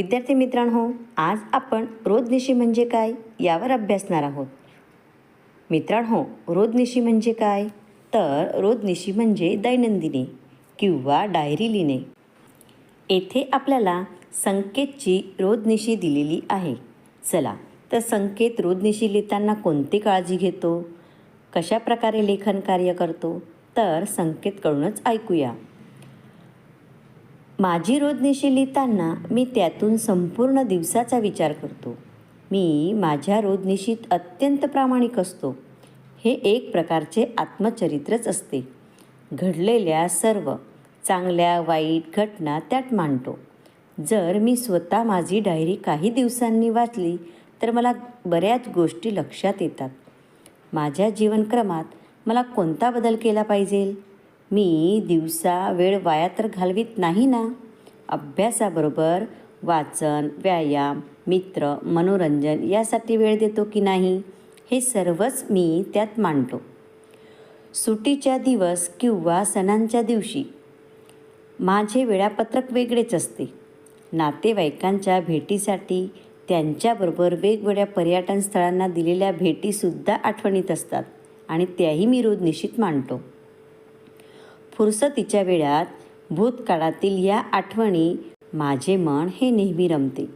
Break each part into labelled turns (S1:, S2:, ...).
S1: विद्यार्थी मित्रांनो आज आपण रोजनिशी म्हणजे काय यावर अभ्यासणार आहोत. मित्रांनो रोजनिशी म्हणजे काय? तर रोजनिशी म्हणजे दैनंदिनी किंवा डायरी लिहिणे. येथे आपल्याला संकेतची रोजनिशी दिलेली आहे. चला तर संकेत रोजनिशी लिहिताना कोणती काळजी घेतो? कशा प्रकारे लेखन कार्य करतो? तर संकेतकडूनच ऐकूया. माझी रोजनिशी लिहिताना मी त्यातून संपूर्ण दिवसाचा विचार करतो. मी माझ्या रोजनिशीत अत्यंत प्रामाणिक असतो. हे एक प्रकारचे आत्मचरित्रच असते. घडलेल्या सर्व चांगल्या वाईट घटना त्यात मांडतो. जर मी स्वतः माझी डायरी काही दिवसांनी वाचली तर मला बऱ्याच गोष्टी लक्षात येतात. माझ्या जीवनक्रमात मला कोणता बदल केला पाहिजे? मी दिवसा वेळ वाया तर घालवीत नाही ना? अभ्यासाबरोबर वाचन व्यायाम मित्र मनोरंजन यासाठी वेळ देतो की नाही? हे सर्वच मी त्यात मांडतो. सुटीच्या दिवस किंवा सणांच्या दिवशी. माझे वेळापत्रक वेगळेच असते. नातेवाईकांच्या भेटीसाठी त्यांच्याबरोबर वेगवेगळ्या पर्यटन स्थळांना दिलेल्या भेटीसुद्धा आठवणीत असतात आणि त्याही मी रोज निश्चित मांडतो. फुरसतीच्या वेळात भूतकाळातील या आठवणी माझे मन हे नेहमी रमते.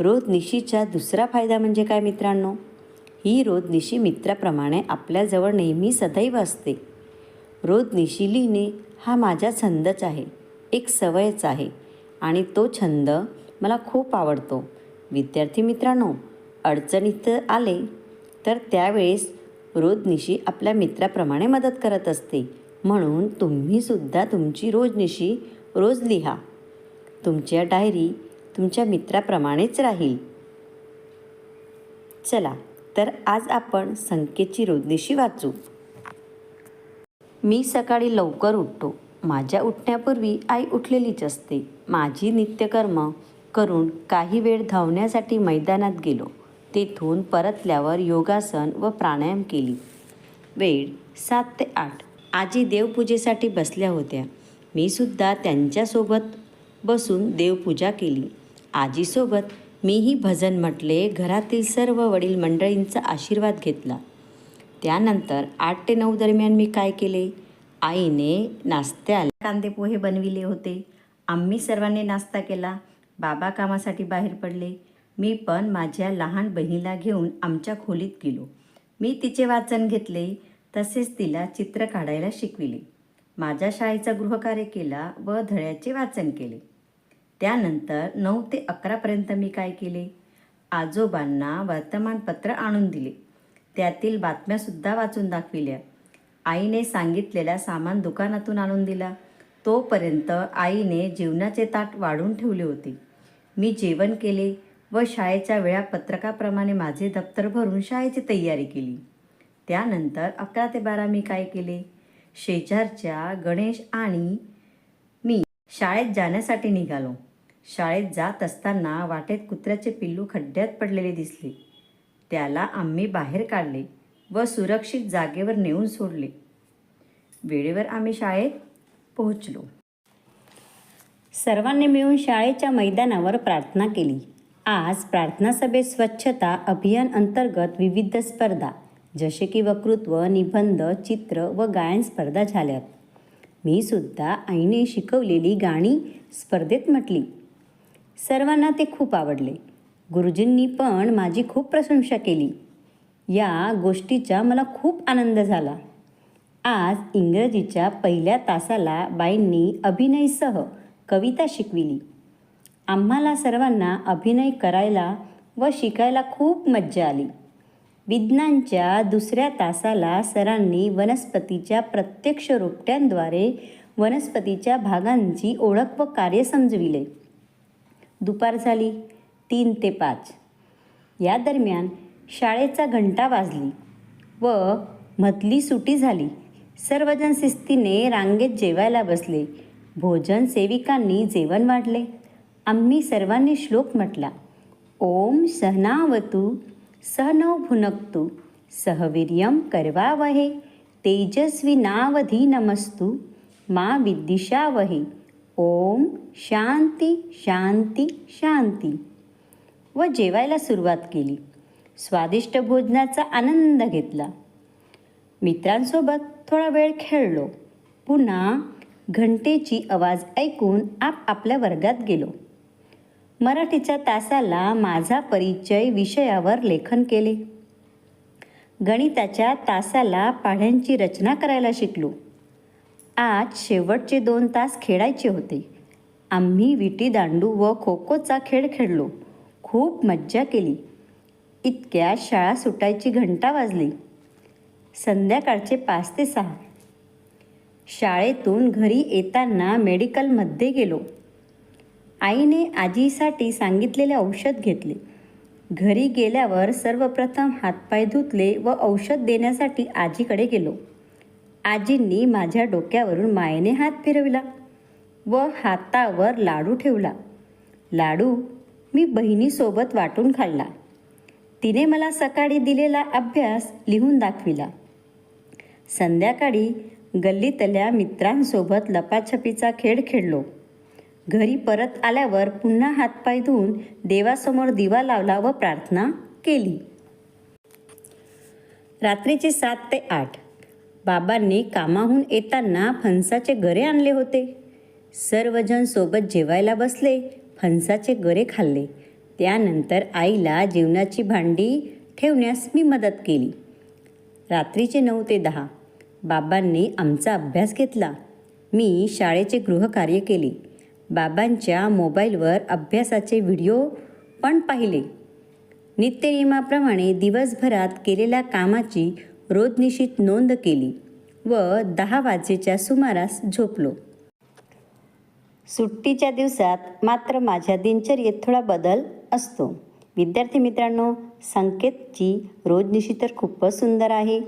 S1: रोजनिशीचा दुसरा फायदा म्हणजे काय मित्रांनो? ही रोजनिशी मित्राप्रमाणे आपल्याजवळ नेहमी सदैव असते. रोजनिशी लिहिणे हा माझा छंदच आहे. एक सवयच आहे आणि तो छंद मला खूप आवडतो. विद्यार्थी मित्रांनो अडचणीत आले तर त्यावेळेस रोजनिशी आपल्या मित्राप्रमाणे मदत करत असते. म्हणून तुम्हीसुद्धा तुमची रोजनिशी रोज लिहा. तुमच्या डायरी तुमच्या मित्राप्रमाणेच राहील. चला तर आज आपण संकेतची रोजनिशी वाचू. मी सकाळी लवकर उठतो. माझ्या उठण्यापूर्वी आई उठलेलीच असते. माझी नित्यकर्म करून काही वेळ धावण्यासाठी मैदानात गेलो. तेथून परतल्यावर योगासन व प्राणायाम केली. वेळ सात ते आठ. आजी देवपूजेसाठी बसल्या होत्या. मी सुद्धा त्यांच्यासोबत बसून देवपूजा केली. आजीसोबत मीही भजन म्हटले घरातील सर्व वडील मंडळींचा आशीर्वाद घेतला. त्यानंतर आठ ते नऊ दरम्यान मी काय केले? आईने नाश्त्याला कांदे पोहे बनविले होते. आम्ही सर्वांनी नाश्ता केला. बाबा कामासाठी बाहेर पडले. मी पण माझ्या लहान बहिणीला घेऊन आमच्या खोलीत गेलो. मी तिचे वाचन घेतले. तसेच तिला चित्र काढायला शिकविले. माझ्या शाळेचा गृहकार्य केला व धड्याचे वाचन केले. त्यानंतर नऊ ते अकरापर्यंत मी काय केले? आजोबांना वर्तमानपत्र आणून दिले. त्यातील बातम्यासुद्धा वाचून दाखविल्या. आईने सांगितलेला सामान दुकानातून आणून दिला. तोपर्यंत आईने जेवणाचे ताट वाढून ठेवले होते. मी जेवण केले व शाळेच्या वेळापत्रकाप्रमाणे माझे दप्तर भरून शाळेची तयारी केली. त्यानंतर अकरा ते बारा मी काय केले? शेजारच्या गणेश आणि मी शाळेत जाण्यासाठी निघालो. शाळेत जात असताना वाटेत कुत्र्याचे पिल्लू खड्ड्यात पडलेले दिसले. त्याला आम्ही बाहेर काढले व सुरक्षित जागेवर नेऊन सोडले. वेळेवर आम्ही शाळेत पोहोचलो. सर्वांनी मिळून शाळेच्या मैदानावर प्रार्थना केली. आज प्रार्थना सभेत स्वच्छता अभियान अंतर्गत विविध स्पर्धा जसे की वक्तृत्व निबंध चित्र व गायन स्पर्धा झाल्यात. मी सुद्धा आईने शिकवलेली गाणी स्पर्धेत म्हटली. सर्वांना ते खूप आवडले. गुरुजींनी पण माझी खूप प्रशंसा केली. या गोष्टीचा मला खूप आनंद झाला. आज इंग्रजीच्या पहिल्या तासाला बाईंनी अभिनयसह कविता शिकविली. आम्हाला सर्वांना अभिनय करायला व शिकायला खूप मज्जा आली. विज्ञानच्या दुसऱ्या तासाला सरांनी वनस्पतीच्या प्रत्यक्ष रोपट्यांद्वारे वनस्पतीच्या भागांची ओळख व कार्य समजविले. दुपार झाली तीन ते पाच. या दरम्यान शाळेचा घंटा वाजली व मधली सुटी झाली. सर्वजण शिस्तीने रांगेत जेवायला बसले. भोजन सेविकांनी जेवण वाढले. आम्ही सर्वांनी श्लोक म्हटला ओम सहनावतू सहनौ भुनक्तु। सहवीर्यं करवावहे। तेजस्वी नावधी नमस्तु मा विद्विषावहे ओम शांती शांती शांती। व जेवायला सुरुवात केली। स्वादिष्ट भोजनाचा आनंद घेतला। मित्रांसोबत थोडा वेळ खेळलो. पुन्हा घंटेची आवाज ऐकून आप आपल्या वर्गात गेलो. मराठीच्या तासाला माझा परिचय विषयावर लेखन केले. गणिताच्या तासाला पाढ्यांची रचना करायला शिकलो. आज शेवटचे दोन तास खेळायचे होते. आम्ही विटी दांडू व खो खोचा खेळ खेळलो. खूप मज्जा केली. इतक्या शाळा सुटायची घंटा वाजली. संध्याकाळचे पाच ते सहा. शाळेतून घरी येताना मेडिकलमध्ये गेलो. आईने आजीसाठी सांगितलेले औषध घेतले. घरी गेल्यावर सर्वप्रथम हातपाय धुतले व औषध देण्यासाठी आजीकडे गेलो. आजींनी माझ्या डोक्यावरून मायेने हात फिरविला व हातावर लाडू ठेवला. लाडू मी बहिणीसोबत वाटून खाल्ला. तिने मला सकाळी दिलेला अभ्यास लिहून दाखविला. संध्याकाळी गल्लीतल्या मित्रांसोबत लपाछपीचा खेळ खेळलो. घरी परत आल्यावर पुन्हा हातपाय धुवून देवासमोर दिवा लावला व प्रार्थना केली. रात्रीचे सात ते आठ. बाबांनी कामाहून येताना फणसाचे गरे आणले होते. सर्वजण सोबत जेवायला बसले फणसाचे गरे खाल्ले. त्यानंतर आईला जेवणाची भांडी ठेवण्यास मी मदत केली. रात्रीचे नऊ ते दहा. बाबांनी आमचा अभ्यास घेतला. मी शाळेचे गृहकार्य केले. बाबांच्या मोबाईलवर अभ्यासाचे व्हिडिओ पण पाहिले. नित्यनियमाप्रमाणे दिवसभरात केलेल्या कामाची रोजनिशीत नोंद केली व दहा वाजेच्या सुमारास झोपलो. सुट्टीच्या दिवसात मात्र माझ्या दिनचर्येत थोडा बदल असतो. विद्यार्थी मित्रांनो संकेतची रोजनिशी तर खूपच सुंदर आहे.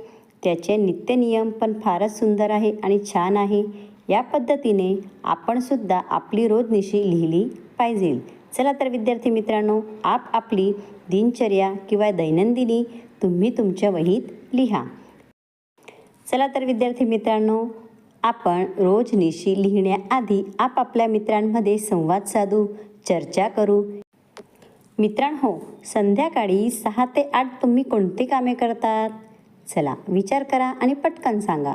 S1: त्याचे नित्यनियम पण फारच सुंदर आहे आणि छान आहे. या पद्धतीने आपण सुद्धा आपली रोजनिशी लिहिली पाहिजे. चला तर विद्यार्थी मित्रांनो आप आपली दिनचर्या किंवा दैनंदिनी तुम्ही तुमच्या वहीत लिहा. चला तर विद्यार्थी मित्रांनो आपण रोजनिशी लिहिण्याआधी आपापल्या मित्रांमध्ये संवाद साधू चर्चा करू. मित्रांनो हो, संध्याकाळी सहा ते आठ तुम्ही कोणती कामे करतात? चला विचार करा आणि पटकन सांगा.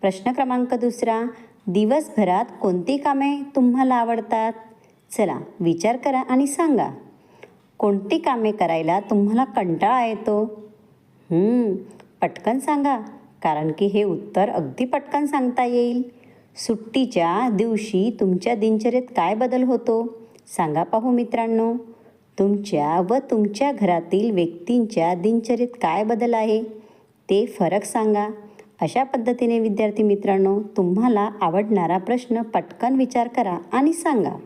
S1: प्रश्न क्रमांक दुसरा दिवसभरात कोणती कामे तुम्हाला आवडतात? चला विचार करा आणि सांगा. कोणती कामे करायला तुम्हाला कंटाळा येतो? पटकन सांगा कारण की हे उत्तर अगदी पटकन सांगता येईल. सुट्टीच्या दिवशी तुमच्या दिनचर्येत काय बदल होतो? सांगा पाहू मित्रांनो. तुमच्या व तुमच्या घरातील व्यक्तींच्या दिनचर्येत काय बदल आहे? ते फरक सांगा. अशा पद्धतीने विद्यार्थी मित्रांनो तुम्हाला आवडणारा प्रश्न पटकन विचार करा आणि सांगा.